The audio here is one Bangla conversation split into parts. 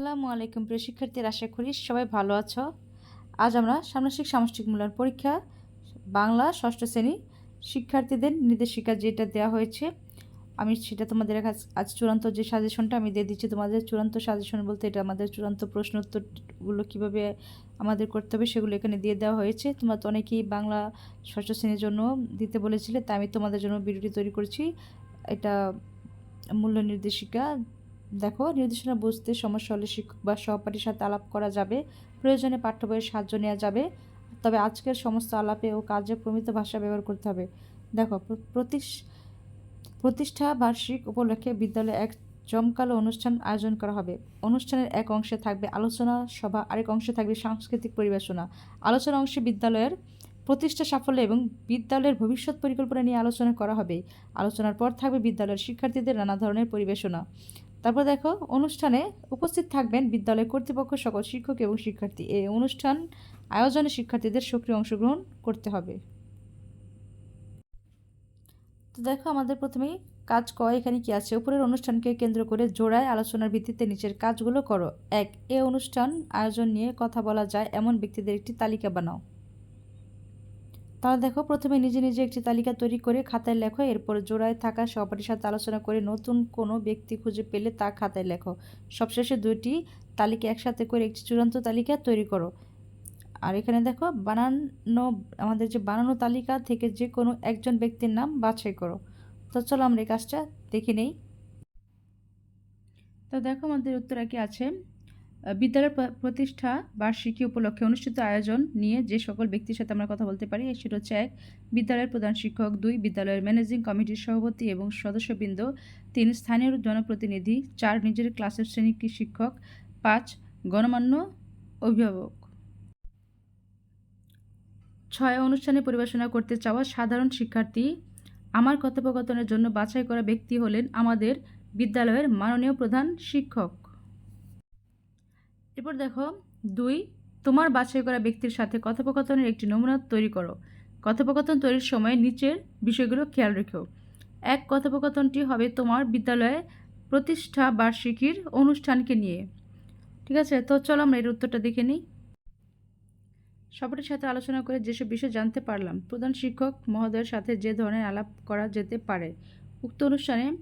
আসসালামু আলাইকুম প্রিয় শিক্ষার্থীর, আশা করি সবাই ভালো আছো। আজ আমরা সামনাসিক সামষ্টিক মূল্যায়ন পরীক্ষা, বাংলা ষষ্ঠ শ্রেণি শিক্ষার্থীদের নির্দেশিকা যেটা দেওয়া হয়েছে, আমি সেটা তোমাদের আজ চূড়ান্ত যে সাজেশনটা আমি দিয়ে দিচ্ছি তোমাদের চূড়ান্ত সাজেশন বলতে এটা আমাদের চূড়ান্ত প্রশ্ন উত্তরগুলো কীভাবে আমাদের করতে হবে সেগুলো এখানে দিয়ে দেওয়া হয়েছে। তোমরা তো অনেকেই বাংলা ষষ্ঠ শ্রেণির জন্য দিতে বলেছিলে, তাই আমি তোমাদের জন্য ভিডিওটি তৈরি করেছি। এটা মূল্য নির্দেশিকা দেখো, নির্দেশনা বুঝতে সমস্যা হলে শিক্ষক বা সহপাঠীর সাথে আলাপ করা যাবে। প্রয়োজনে পাঠ্য বইয়ের সাহায্য নেওয়া যাবে। তবে আজকের সমস্ত আলাপে ও কাজে প্রমিত ভাষা ব্যবহার করতে হবে। দেখো প্রতিষ্ঠা বার্ষিক উপলক্ষে বিদ্যালয়ে এক জমকালো অনুষ্ঠান আয়োজন করা হবে। অনুষ্ঠানের এক অংশে থাকবে আলোচনা সভা, আরেক অংশে থাকবে সাংস্কৃতিক পরিবেশনা। আলোচনা অংশে বিদ্যালয়ের প্রতিষ্ঠা সাফল্য এবং বিদ্যালয়ের ভবিষ্যৎ পরিকল্পনা নিয়ে আলোচনা করা হবে। আলোচনার পর থাকবে বিদ্যালয়ের শিক্ষার্থীদের নানা ধরনের পরিবেশনা। তারপর দেখো, অনুষ্ঠানে উপস্থিত থাকবেন বিদ্যালয় কর্তৃপক্ষ সকল শিক্ষক এবং শিক্ষার্থী। এই অনুষ্ঠান আয়োজনে শিক্ষার্থীদের সক্রিয় অংশগ্রহণ করতে হবে। তো দেখো, আমাদের প্রথমেই কাজ ক, এখানে কি আছে? উপরের অনুষ্ঠানকে কেন্দ্র করে জোড়ায় আলোচনার ভিত্তিতে নিচের কাজগুলো করো। এক, এ অনুষ্ঠান আয়োজন নিয়ে কথা বলা যায়। এমন ব্যক্তিদের একটি তালিকা বানাও। তাহলে দেখো প্রথমে নিজে নিজে একটি তালিকা তৈরি করে খাতায় লেখো, এরপর জোড়ায় থাকা সহপাঠীর সাথে আলোচনা করে নতুন কোনো ব্যক্তি খুঁজে পেলে তা খাতায় লেখো। সবশেষে দুইটি তালিকা একসাথে করে একটি চূড়ান্ত তালিকা তৈরি করো। আর এখানে দেখো, বানানো, আমাদের যে বানানো তালিকা থেকে যে কোনো একজন ব্যক্তির নাম বাছাই করো। তো চলো আমরা এই কাজটা দেখে নেই। তো দেখো আমাদের উত্তর কি আছে। বিদ্যালয়ের প্রতিষ্ঠা বার্ষিকী উপলক্ষে অনুষ্ঠিত আয়োজন নিয়ে যে সকল ব্যক্তির সাথে আমরা কথা বলতে পারি, সেটা হচ্ছে এক বিদ্যালয়ের প্রধান শিক্ষক, দুই বিদ্যালয়ের ম্যানেজিং কমিটির সভাপতি এবং সদস্যবৃন্দ, তিন স্থানীয় জনপ্রতিনিধি, চার নিজের ক্লাসের শ্রেণি শিক্ষক, পাঁচ গণমান্য অভিভাবক। ছয় অনুষ্ঠানে পরিবেশনা করতে চাওয়া সাধারণ শিক্ষার্থী, আমার কথোপকথনের জন্য বাছাই করা ব্যক্তি হলেন আমাদের বিদ্যালয়ের মাননীয় প্রধান শিক্ষক। এরপর দেখো, দুই, তোমার বাছাই করা ব্যক্তির সাথে কথোপকথনের একটি নমুনা তৈরি করো। কথোপকথন তৈরির সময় নিচের বিষয়গুলো খেয়াল রেখো। এক, কথোপকথনটি হবে তোমার বিদ্যালয়ে প্রতিষ্ঠা বার্ষিকীর অনুষ্ঠানকে নিয়ে। ঠিক আছে? তো চলো আমরা এর উত্তরটা দেখে নিই। সবারের সাথে আলোচনা করে যেসব বিষয় জানতে পারলাম, প্রধান শিক্ষক মহোদয়ের সাথে যে ধরনের আলাপ করা যেতে পারে। উক্ত অনুষ্ঠানে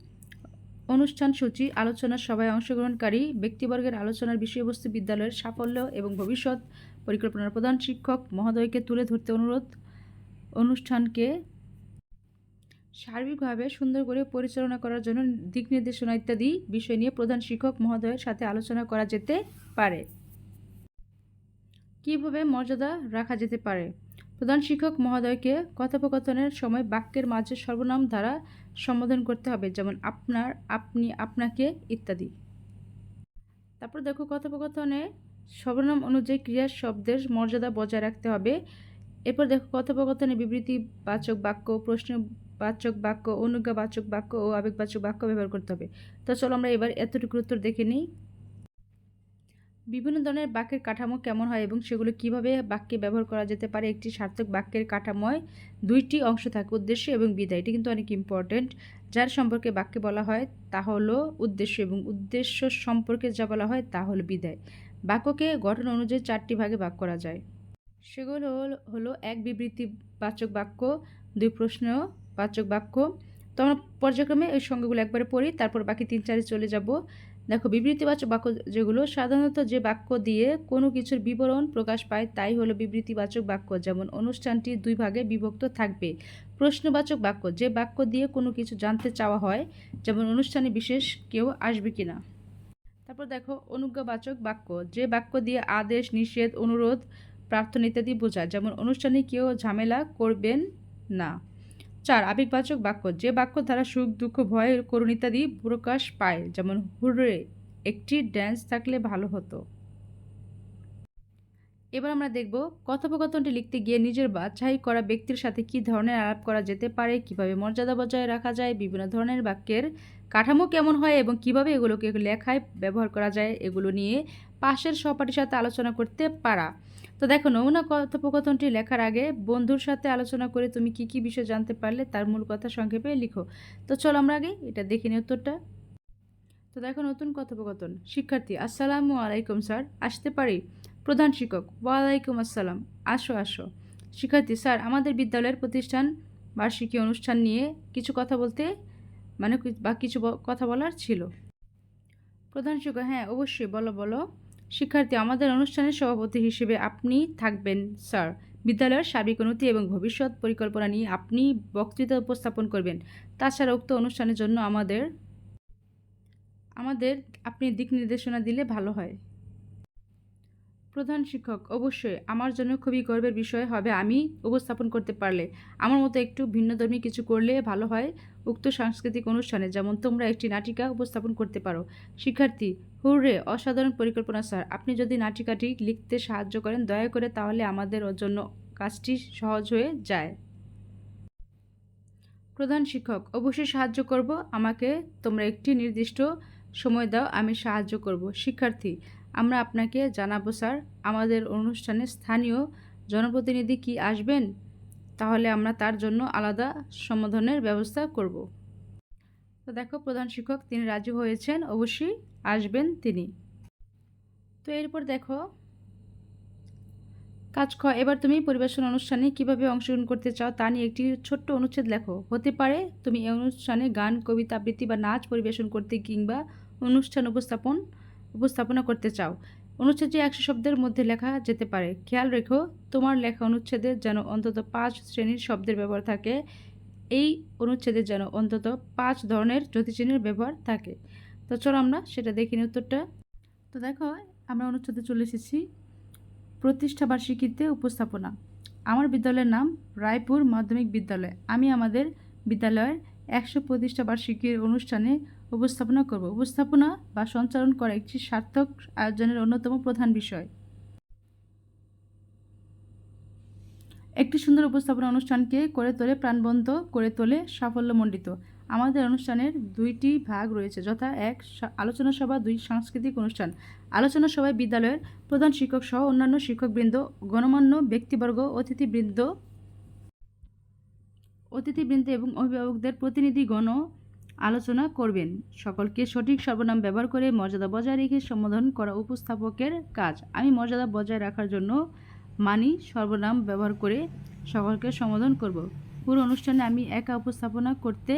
অনুষ্ঠান সূচি, আলোচনা সভায় অংশগ্রহণকারী, ব্যক্তিবর্গের আলোচনার বিষয়বস্তু বিদ্যালয়ের সাফল্য এবং ভবিষ্যৎ পরিকল্পনার প্রধান শিক্ষক মহোদয়কে তুলে ধরতে অনুরোধ। অনুষ্ঠানকে সার্বিকভাবে সুন্দর করে পরিচালনা করার জন্য দিক নির্দেশনা ইত্যাদি বিষয় নিয়ে প্রধান শিক্ষক মহোদয়ের সাথে আলোচনা করা যেতে পারে। কীভাবে মর্যাদা রাখা যেতে পারে? প্রধান শিক্ষক মহোদয়কে কথোপকথনের সময় বাক্যের মাঝে সর্বনাম দ্বারা সম্বোধন করতে হবে, যেমন আপনার, আপনি, আপনাকে ইত্যাদি। তারপর দেখো কথোপকথনে সর্বনাম অনুযায়ী ক্রিয়ার শব্দের মর্যাদা বজায় রাখতে হবে। এরপর দেখো কথোপকথনে বিবৃতি বাচক বাক্য প্রশ্ন বাচক বাক্য, অনুজ্ঞাবাচক বাক্য ও আবেগবাচক বাক্য ব্যবহার করতে হবে। তো চলো আমরা এবার এতটুকু উত্তর দেখে নিই। বিভিন্ন ধরনের বাক্যের কাঠামো কেমন হয় এবং সেগুলো কীভাবে বাক্যে ব্যবহার করা যেতে পারে, একটি সার্থক বাক্যের কাঠামোয় দুইটি অংশ থাকে, উদ্দেশ্য এবং বিদায়। এটি কিন্তু অনেক ইম্পর্টেন্ট যার সম্পর্কে বাক্যে বলা হয়, তা হলো উদ্দেশ্য এবং উদ্দেশ্য সম্পর্কে যা বলা হয়, তা হলো বিদায়। বাক্যকে গঠন অনুযায়ী চারটি ভাগে ভাগ করা যায়। সেগুলো হলো এক বিবৃতি বাচক বাক্য, দুই প্রশ্ন বাচক বাক্য তো আমরা পর্যায়ক্রমে ওই সঙ্গেগুলো একবারে পড়ি, তারপর বাকি তিন চারে চলে যাব। দেখো, বিবৃতিবাচক বাক্য যেগুলো, সাধারণত যে বাক্য দিয়ে কোনো কিছুর বিবরণ প্রকাশ পায়, তাই হলো বিবৃতিবাচক বাক্য। যেমন, অনুষ্ঠানটি দুই ভাগে বিভক্ত থাকবে। প্রশ্নবাচক বাক্য, যে বাক্য দিয়ে কোনো কিছু জানতে চাওয়া হয়, যেমন অনুষ্ঠানে বিশেষ কেউ আসবে কি না তারপর দেখো, অনুজ্ঞাবাচক বাক্য, যে বাক্য দিয়ে আদেশ, নিষেধ, অনুরোধ, প্রার্থনা ইত্যাদি বোঝায়। যেমন, অনুষ্ঠানে কেউ ঝামেলা করবেন না। চার আবেগবাচক বাক্য, যে বাক্য দ্বারা সুখ, দুঃখ, ভয় করুণ ইত্যাদি প্রকাশ পায়। যেমন, হুররে, একটি ড্যান্স থাকলে ভালো হতো। এবার আমরা দেখব কথোপকথনটি লিখতে গিয়ে নিজের বাছাই করা ব্যক্তির সাথে কি ধরনের আলাপ করা যেতে পারে, কীভাবে মর্যাদা বজায় রাখা যায়, বিভিন্ন ধরনের বাক্যের কাঠামো কেমন হয় এবং কীভাবে এগুলোকে লেখায় ব্যবহার করা যায়, এগুলো নিয়ে পাশের সহপাঠীর সাথে আলোচনা করতে পারা। তো দেখো, নমুনা কথোপকথনটি লেখার আগে বন্ধুর সাথে আলোচনা করে তুমি কি কি বিষয় জানতে পারলে তার মূল কথা সংক্ষেপে লিখো। তো চলো আমরা আগে এটা দেখে নিই উত্তরটা। তো তো দেখো, নতুন কথোপকথন। শিক্ষার্থী, আসসালামু আলাইকুম স্যার। আসতে পারি? প্রধান শিক্ষক, ওয়ালাইকুম আসসালাম। আসো আসো। শিক্ষার্থী, স্যার, আমাদের বিদ্যালয়ের প্রতিষ্ঠান বার্ষিকী অনুষ্ঠান নিয়ে কিছু কথা বলতে মানে বা কিছু কথা বলার ছিল। প্রধান শিক্ষক হ্যাঁ অবশ্যই, বলো বলো। শিক্ষার্থী, আমাদের অনুষ্ঠানের সভাপতি হিসেবে আপনি থাকবেন, স্যার। বিদ্যালয়ের সার্বিক উন্নতি এবং ভবিষ্যৎ পরিকল্পনা নিয়ে আপনি বক্তৃতা উপস্থাপন করবেন। তাছাড়া উক্ত অনুষ্ঠানের জন্য আমাদের আমাদের আপনি দিক নির্দেশনা দিলে ভালো হয়। প্রধান শিক্ষক, অবশ্যই। আমার জন্য খুবই গর্বের বিষয় হবে আমি উপস্থাপন করতে পারলে। আমার মতো একটু ভিন্নধর্মী কিছু করলে ভালো হয় উক্ত সাংস্কৃতিক অনুষ্ঠানে, যেমন তোমরা একটি নাটিকা উপস্থাপন করতে পারো। শিক্ষার্থী, হুররে, অসাধারণ পরিকল্পনা স্যার। আপনি যদি নাটিকাটি লিখতে সাহায্য করেন, দয়া করে তাহলে আমাদের জন্য কাজটি সহজ হয়ে যায়। প্রধান শিক্ষক, অবশ্যই সাহায্য করব। আমাকে তোমরা একটি নির্দিষ্ট সময় দাও, আমি সাহায্য করব। শিক্ষার্থী আমরা আপনাকে জানাব, স্যার। আমাদের অনুষ্ঠানে স্থানীয় জনপ্রতিনিধি কি আসবেন? তাহলে আমরা তার জন্য আলাদা সম্বোধনের ব্যবস্থা করব। তো দেখো, প্রধান শিক্ষক, তিনি রাজি হয়েছেন, অবশ্যই আসবেন তিনি। তো এরপর দেখো, কাজ খ, এবার তুমি পরিবেশন অনুষ্ঠানে কীভাবে অংশগ্রহণ করতে চাও তা নিয়ে একটি ছোট্ট অনুচ্ছেদ লেখো। হতে পারে তুমি এই অনুষ্ঠানে গান, কবিতা, আবৃত্তি বা নাচ পরিবেশন করতে কিংবা অনুষ্ঠান উপস্থাপন উপস্থাপনা করতে চাও। অনুচ্ছেদটি একশো শব্দের মধ্যে লেখা যেতে পারে। খেয়াল রেখো, তোমার লেখা অনুচ্ছেদে যেন অন্তত পাঁচ শ্রেণির শব্দের ব্যবহার থাকে। এই অনুচ্ছেদে যেন অন্তত পাঁচ ধরনের জ্যোতিচিহ্নের ব্যবহার থাকে। তো চলো আমরা সেটা দেখি উত্তরটা। তো দেখো, আমরা অনুচ্ছেদে চলে এসেছি। প্রতিষ্ঠা বার্ষিকীতে উপস্থাপনা। আমার বিদ্যালয়ের নাম রায়পুর মাধ্যমিক বিদ্যালয়। আমি আমাদের বিদ্যালয়ের একশো প্রতিষ্ঠা বার্ষিকীর অনুষ্ঠানে উপস্থাপনা করব। উপস্থাপনা বা সঞ্চালন করা একটি সার্থক আয়োজনের অন্যতম প্রধান বিষয়। একটি সুন্দর উপস্থাপনা অনুষ্ঠানকে করে তোলে, প্রাণবন্ত করে তোলে, সাফল্যমণ্ডিত। আমাদের অনুষ্ঠানের দুইটি ভাগ রয়েছে, যথা এক আলোচনা সভা, দুই, সাংস্কৃতিক অনুষ্ঠান। আলোচনা সভায় বিদ্যালয়ের প্রধান শিক্ষক সহ অন্যান্য শিক্ষকবৃন্দ, গণমান্য ব্যক্তিবর্গ, অতিথিবৃন্দ অতিথিবৃন্দ এবং অভিভাবকদের প্রতিনিধিগণ আলোচনা করবেন। সকলকে সঠিক সর্বনাম ব্যবহার করে মর্যাদা বজায় রেখে সম্বোধন করা উপস্থাপকের কাজ। আমি মর্যাদা বজায় রাখার জন্য মানি সর্বনাম ব্যবহার করে সকলকে সম্বোধন করব। পুরো অনুষ্ঠানে আমি একা উপস্থাপনা করতে,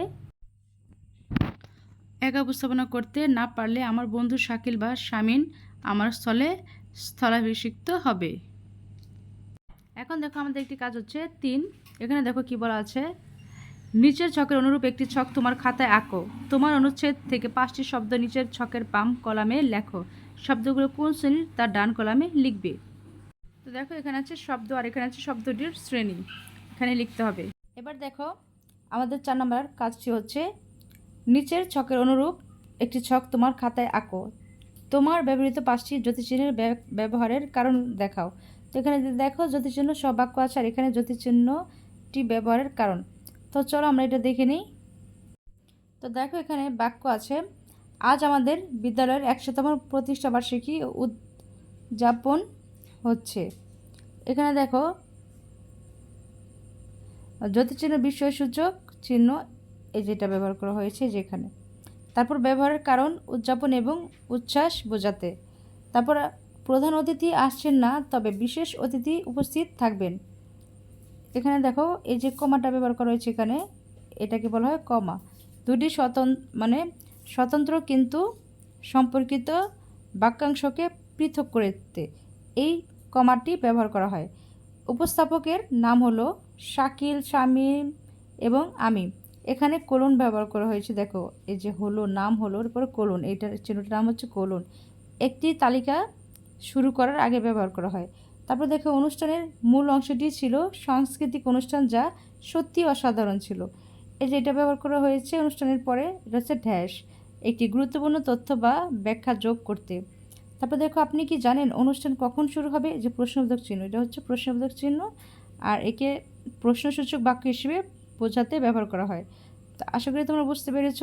একা উপস্থাপনা করতে না পারলে আমার বন্ধু শাকিল বা শামিন আমার স্থলে স্থলাভিষিক্ত হবে। এখন দেখো আমাদের একটি কাজ হচ্ছে তিন। এখানে দেখো কি বলা আছে? নিচের ছকের অনুরূপ একটি ছক তোমার খাতায় আঁকো। তোমার অনুচ্ছেদ থেকে পাঁচটি শব্দ নিচের ছকের বাম কলামে লেখো। শব্দগুলো কোন শ্রেণির? তার ডান কলামে লিখবে। তো দেখো, এখানে আছে শব্দ আর এখানে আছে শব্দটির শ্রেণি। এখানে লিখতে হবে। এবার দেখো, আমাদের চার নম্বর কাজটি হচ্ছে নিচের ছকের অনুরূপ একটি ছক তোমার খাতায় আঁকো। তোমার ব্যবহৃত পাঁচটি জ্যোতিচিহ্নের ব্য- ব্যবহারের কারণ দেখাও। তো এখানে দেখো, জ্যোতিচিহ্ন সব বাক্য আছে, আর এখানে জ্যোতিচিহ্নটি ব্যবহারের কারণ। তো চলো আমরা এটা দেখে নিই। তো দেখো এখানে বাক্য আছে, আজ আমাদের বিদ্যালয়ের একশোতম প্রতিষ্ঠা বার্ষিকী উদযাপন হচ্ছে। এখানে দেখো জ্যোতিচিহ্ন বিস্ময়সূচক চিহ্ন, এই যেটা ব্যবহার করা হয়েছে যেখানে। তারপর ব্যবহারের কারণ, উদযাপন এবং উচ্ছ্বাস বোঝাতে। তারপর প্রধান অতিথি আসছেন না, তবে বিশেষ অতিথি উপস্থিত থাকবেন। এখানে দেখো, এই যে কমাটা ব্যবহার করা হয়েছে এখানে, এটাকে বলা হয় কমা। দুটি স্বতন্ত্র মানে স্বতন্ত্র কিন্তু সম্পর্কিত বাক্যাংশকে পৃথক করতে এই কমাটি ব্যবহার করা হয়। উপস্থাপকের নাম হলো শাকিল, শামীম এবং আমি। এখানে কোলন ব্যবহার করা হয়েছে, দেখো, এই যে হলো নাম হলো এরপরে কোলন, এইটার চিহ্নটার নাম হচ্ছে কোলন। একটি তালিকা শুরু করার আগে ব্যবহার করা হয়। তারপর দেখো অনুষ্ঠানের মূল অংশটি ছিল সাংস্কৃতিক অনুষ্ঠান যা সত্যি অসাধারণ ছিল। এই যে এটা ব্যবহার করা হয়েছে অনুষ্ঠানের পরে, এটা হচ্ছে ড্যাশ একটি গুরুত্বপূর্ণ তথ্য বা ব্যাখ্যা যোগ করতে। তারপর দেখো, আপনি কি জানেন অনুষ্ঠান কখন শুরু হবে? যে প্রশ্নবোধক চিহ্ন, এটা হচ্ছে প্রশ্নবোধক চিহ্ন আর একে প্রশ্নসূচক বাক্য হিসেবে বোঝাতে ব্যবহার করা হয়। তো আশা করি তোমরা বুঝতে পেরেছ।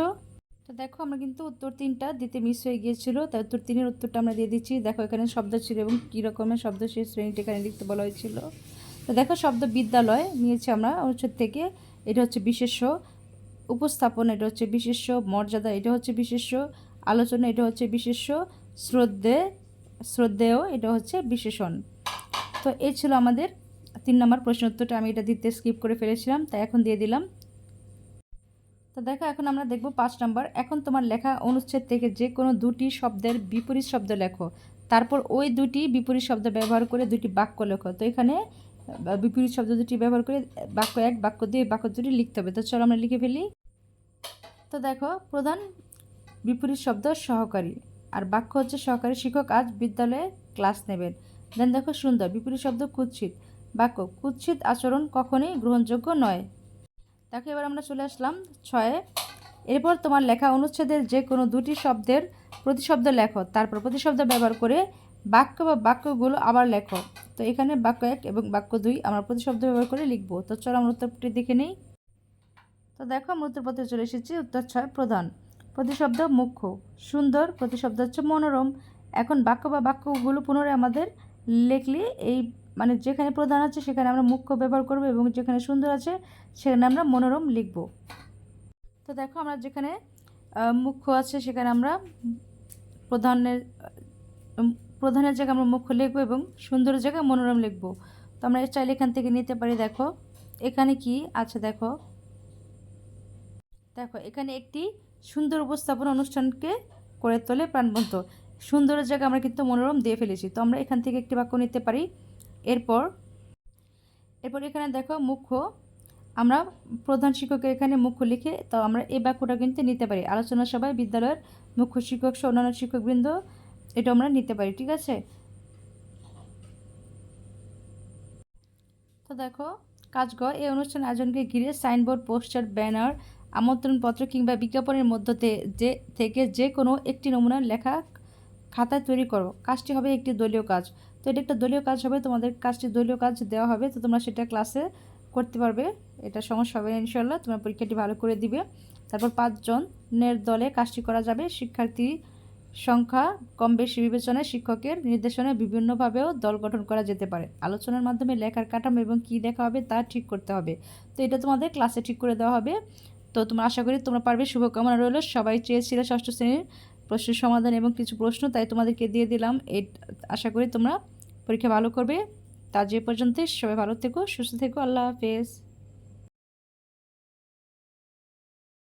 তো দেখো, আমরা কিন্তু উত্তর তিনটা দিতে মিস হয়ে গিয়েছিল, তাই উত্তর তিনের উত্তরটা আমরা দিয়ে দিচ্ছি। দেখো, এখানে শব্দ ছিল এবং কী রকমের শব্দ সেই শ্রেণীটা এখানে লিখতে বলা হয়েছিল। তো দেখো, শব্দ বিদ্যালয় নিয়েছি আমরা অনুচ্ছেদ থেকে, এটা হচ্ছে বিশেষ্য। উপস্থাপন, এটা হচ্ছে বিশেষ্য। মর্যাদা, এটা হচ্ছে বিশেষ্য। আলোচনা, এটা হচ্ছে বিশেষ্য। শ্রদ্ধে, শ্রদ্ধেয়, এটা হচ্ছে বিশেষণ। তো এই ছিল আমাদের তিন নম্বর প্রশ্ন উত্তরটা আমি এটা দিতে স্কিপ করে ফেলেছিলাম, তাই এখন দিয়ে দিলাম। তো দেখো, এখন আমরা দেখব পাঁচ নম্বর। এখন তোমার লেখা অনুচ্ছেদ থেকে যে কোনো দুটি শব্দের বিপরীত শব্দ লেখো। তারপর ওই দুটি বিপরীত শব্দ ব্যবহার করে দুটি বাক্য লেখো। তো এখানে বিপরীত শব্দ দুটি ব্যবহার করে বাক্য এক, বাক্য দুই, বাক্য দুটি লিখতে হবে। তো চলো আমরা লিখে ফেলি। তো দেখো, প্রধান বিপরীত শব্দ সহকারী। আর বাক্য হচ্ছে সহকারী শিক্ষক আজ বিদ্যালয়ে ক্লাস নেবেন। দেন দেখো সুন্দর, বিপরীত শব্দ কুৎসিত। বাক্য, কুৎসিত আচরণ কখনোই গ্রহণযোগ্য নয়। দেখো, এবার আমরা চলে আসলাম ছয়ে। এরপর তোমার লেখা অনুচ্ছেদের যে কোনো দুটি শব্দের প্রতিশব্দ লেখো। তারপর প্রতিশব্দ ব্যবহার করে বাক্য বা বাক্যগুলো আবার লেখো। তো এখানে বাক্য এক এবং বাক্য দুই আমরা প্রতিশব্দ ব্যবহার করে লিখব। তো চলো আমরা উত্তরটি দেখে নিই। তো দেখো, আমরা উত্তরপত্রে চলে এসেছি। উত্তর ছয়, প্রধান। প্রতিশব্দ মুখ্য। সুন্দর। প্রতিশব্দ হচ্ছে মনোরম। এখন বাক্য বা বাক্যগুলো পুনরায় আমাদের লিখলে এই মানে যেখানে প্রধান আছে সেখানে আমরা মুখ্য ব্যবহার করব এবং যেখানে সুন্দর আছে সেখানে আমরা মনোরম লিখব। তো দেখো আমরা যেখানে মুখ্য আছে সেখানে আমরা প্রধানের প্রধানের জায়গায় আমরা মুখ্য লিখব এবং সুন্দরের জায়গায় মনোরম লিখব। তো আমরা চাইলে এখান থেকে নিতে পারি, দেখো। এখানে কি আছে, দেখো। দেখো, এখানে একটি সুন্দর উপস্থাপন অনুষ্ঠানকে করে তোলে প্রাণবন্ত। সুন্দরের জায়গায় আমরা কিন্তু মনোরম দিয়ে ফেলেছি। তো আমরা এখান থেকে একটি বাক্য নিতে পারি। এরপর এরপর এখানে দেখো মুখ্য, আমরা প্রধান শিক্ষকের এখানে মুখ্য লিখে, তো আমরা এই বাক্যটা কিন্তু নিতে পারি। আলোচনা সভায় বিদ্যালয়ের মুখ্য শিক্ষক সহ অন্যান্য শিক্ষকবৃন্দ এটা আমরা নিতে পারি, ঠিক আছে? তো দেখো, কাজ গ, এই অনুষ্ঠান আয়োজনকে ঘিরে সাইনবোর্ড, পোস্টার, ব্যানার, আমন্ত্রণপত্র কিংবা বিজ্ঞাপনের মধ্য যে, থেকে যে কোনো একটি নমুনা লেখা খাতা তৈরি করো। কাজটি হবে একটি দলীয় কাজ। তো এটা একটা দলীয় কাজ হবে, তোমাদের কাজটি দলীয় কাজ দেওয়া হবে, তো তোমরা সেটা ক্লাসে করতে পারবে। এটা সমস্যা হবে ইনশাল্লাহ তোমরা পরীক্ষাটি ভালো করে দিবে। তারপর পাঁচজনের দলে কাজটি করা যাবে, শিক্ষার্থী সংখ্যা কম বেশি বিবেচনায় শিক্ষকের নির্দেশনায় বিভিন্নভাবেও দল গঠন করা যেতে পারে। আলোচনার মাধ্যমে লেখার কাঠামো এবং কী লেখা হবে তা ঠিক করতে হবে। তো এটা তোমাদের ক্লাসে ঠিক করে দেওয়া হবে। তো তোমরা আশা করি তোমরা পারবে, শুভকামনা রইল। সবাই চেয়েছিলে ষষ্ঠ শ্রেণির প্রশ্নের সমাধান এবং কিছু প্রশ্ন, তাই তোমাদেরকে দিয়ে দিলাম। এ, আশা করি তোমরা পরীক্ষা ভালো করবে। তা যে পর্যন্ত সবাই ভালো থেকো, সুস্থ থেকো, আল্লাহ হাফেজ।